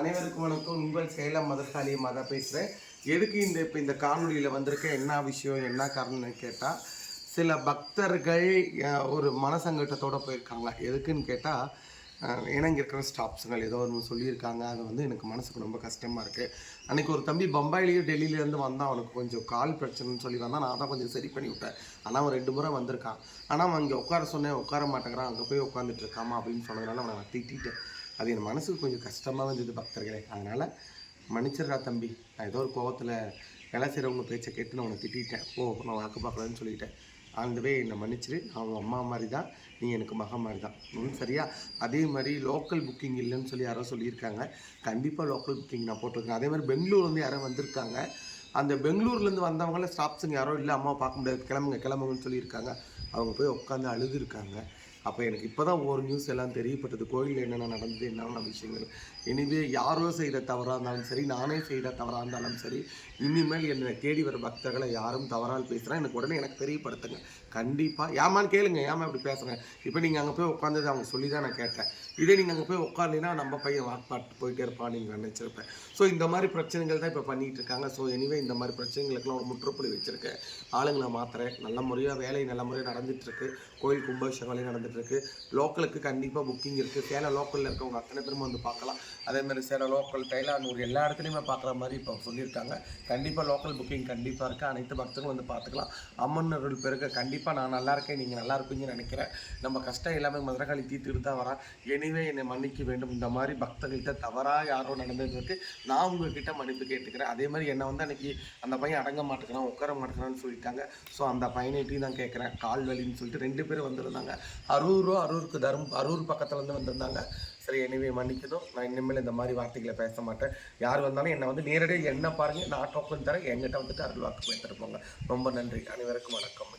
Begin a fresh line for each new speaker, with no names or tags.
அனைவருக்கும் வணக்கம். உங்கள் சேலம் மதர்காளி மாதா பேசுகிறேன் எதுக்கு இந்த இப்போ இந்த காணொலியில் வந்திருக்க? என்ன விஷயம் என்ன காரணம்னு கேட்டால் சில பக்தர்கள் ஒரு மனசங்கட்டத்தோடு போயிருக்காங்க எதுக்குன்னு கேட்டால் ஏன்னா இங்கே இருக்கிற ஸ்டாப்ஸுங்கள் ஏதோ ஒன்று சொல்லியிருக்காங்க. அது வந்து எனக்கு மனசுக்கு ரொம்ப கஷ்டமாக இருக்குது அன்றைக்கி ஒரு தம்பி பம்பாயிலேயே டெல்லியிலேருந்து வந்தான். அவனுக்கு கொஞ்சம் கால் பிரச்சனைன்னு சொல்லி வந்தான். நான் தான் கொஞ்சம் சரி பண்ணி விட்டேன். ஆனால் அவன் ரெண்டு முறை வந்திருக்கான். ஆனால் அவன் அங்கே உட்கார சொன்னேன். உட்கார மாட்டேங்கிறான். அங்கே போய் உட்காந்துட்டு இருக்காமா அப்படின்னு சொன்னதுனால அவனை நான் திட்டிட்டேன். அது என் மனசுக்கு கொஞ்சம் கஷ்டமாக இருந்தது பக்தர்களே. அதனால் மன்னிச்சிடுறா தம்பி. நான் ஏதோ ஒரு கோவத்தில் வேலை செய்கிறவங்க பேச்சை கேட்டு நான் உன்னை திட்டிட்டேன். ஓ நான் வாக்கு பார்க்கலன்னு சொல்லிட்டேன். ஆண்டவே என்னை மன்னிச்சிரு. அவங்க அம்மா மாதிரி தான் நீ எனக்கு மகன் மாதிரி தான் ம் சரியா? அதே மாதிரி லோக்கல் புக்கிங் இல்லைன்னு சொல்லி யாரோ சொல்லியிருக்காங்க. கண்டிப்பாக லோக்கல் புக்கிங் நான் போட்டிருக்கேன். அதே மாதிரி பெங்களூர்லேருந்து யாரோ வந்திருக்காங்க. அந்த பெங்களூர்லேருந்து வந்தவங்கள ஸ்டாப்ஸுங்க யாரோ இல்லை அம்மா பார்க்க முடியாது. கிளம்புங்க கிளம்புங்கன்னு சொல்லியிருக்காங்க. அவங்க போய் உட்காந்து அழுதுருக்காங்க. அப்போ எனக்கு இப்போ தான் ஒரு நியூஸ் எல்லாம் தெரியப்பட்டது. கோயிலில் என்னென்ன நடந்தது என்னென்ன விஷயங்கள். இனிமே யாரோ செய்கிற தவறாக இருந்தாலும் சரி நானே செய்கிற தவறாக இருந்தாலும் சரி இனிமேல் என்னை தேடி வர பக்தர்களை யாரும் தவறால் பேசுகிறேன் எனக்கு உடனே எனக்கு தெரியப்படுத்துங்க. கண்டிப்பாக ஏமான்னு கேளுங்க. ஏமா இப்படி பேசுகிறேன் இப்போ நீங்கள் அங்கே போய் உட்காந்தது அவங்க சொல்லி தான் நான் கேட்டேன். இதே நீங்கள் அங்கே போய் உட்கார்லினா நம்ம பையன் வாக்பாட்டு போயிட்டே இருப்பான் நீங்கள் நினச்சிருப்பேன். ஸோ இந்த மாதிரி பிரச்சனைகள் தான் இப்போ பண்ணிகிட்டு இருக்காங்க. ஸோ எனிவே இந்த மாதிரி பிரச்சனைகளுக்கெல்லாம் ஒரு முற்றுப்புள்ளி வச்சுருக்கேன். ஆளுங்களை மாத்துறேன். நல்ல முறையாக வேலை நல்ல முறையாக நடந்துகிட்ருக்கு கோயில் கும்பாபிஷேகம் வேலை நடந்துட்டுருக்கு லோக்கலுக்கு கண்டிப்பாக புக்கிங் இருக்குது சேலம் லோக்கலில் இருக்கவங்க அத்தனை பேரும் வந்து பார்க்கலாம். அதே மாதிரி சேலம் லோக்கல் தைலானூர் எல்லா இடத்துலையுமே பார்க்குற மாதிரி இப்போ சொல்லியிருக்காங்க. கண்டிப்பாக லோக்கல் புக்கிங் கண்டிப்பாக இருக்குது அனைத்து பக்தர்களும் வந்து பார்த்துக்கலாம். அம்மன் அருள் பெருக்க கண்டிப்பாக நான் நல்லா இருக்கேன் நீங்கள் நல்லா இருப்பீங்கன்னு நினைக்கிறேன். நம்ம கஷ்டம் எல்லாமே மதுரகாளி தீர்த்துட்டு தான் வரேன். எனிவே என்னை மன்னிக்க வேண்டும். இந்த மாதிரி பக்தர்கள்ட்ட தவறாக யாரோ நடந்ததுக்கு நான் உங்ககிட்ட மன்னிப்பு கேட்டுக்கிறேன். அதே மாதிரி என்னை வந்து அன்னைக்கு அந்த பையன் அடங்க மாட்டேங்கிறான் உட்கார மாட்டேங்கிறான்னு சொல்லிட்டாங்க. ஸோ அந்த பையனைட்டையும் நான் கேட்குறேன் கால் வலின்னு சொல்லிட்டு ரெண்டு பேரும் வந்திருந்தாங்க. அரூரோ அரூருக்கு தரும் அரூர் பக்கத்துலேருந்து வந்திருந்தாங்க. சரி எனவே மன்னிக்கணும். நான் இனிமேல் இந்த மாதிரி வார்த்தைகளை பேச மாட்டேன். யார் வந்தாலும் என்னை வந்து நேரடியாக என்ன பாருங்கள் நான் டோக்கன் தரேன். என்கிட்ட வந்துட்டு அருள் வாக்கு எடுத்துட்டு போங்க. ரொம்ப நன்றி. அனைவருக்கும் வணக்கம்.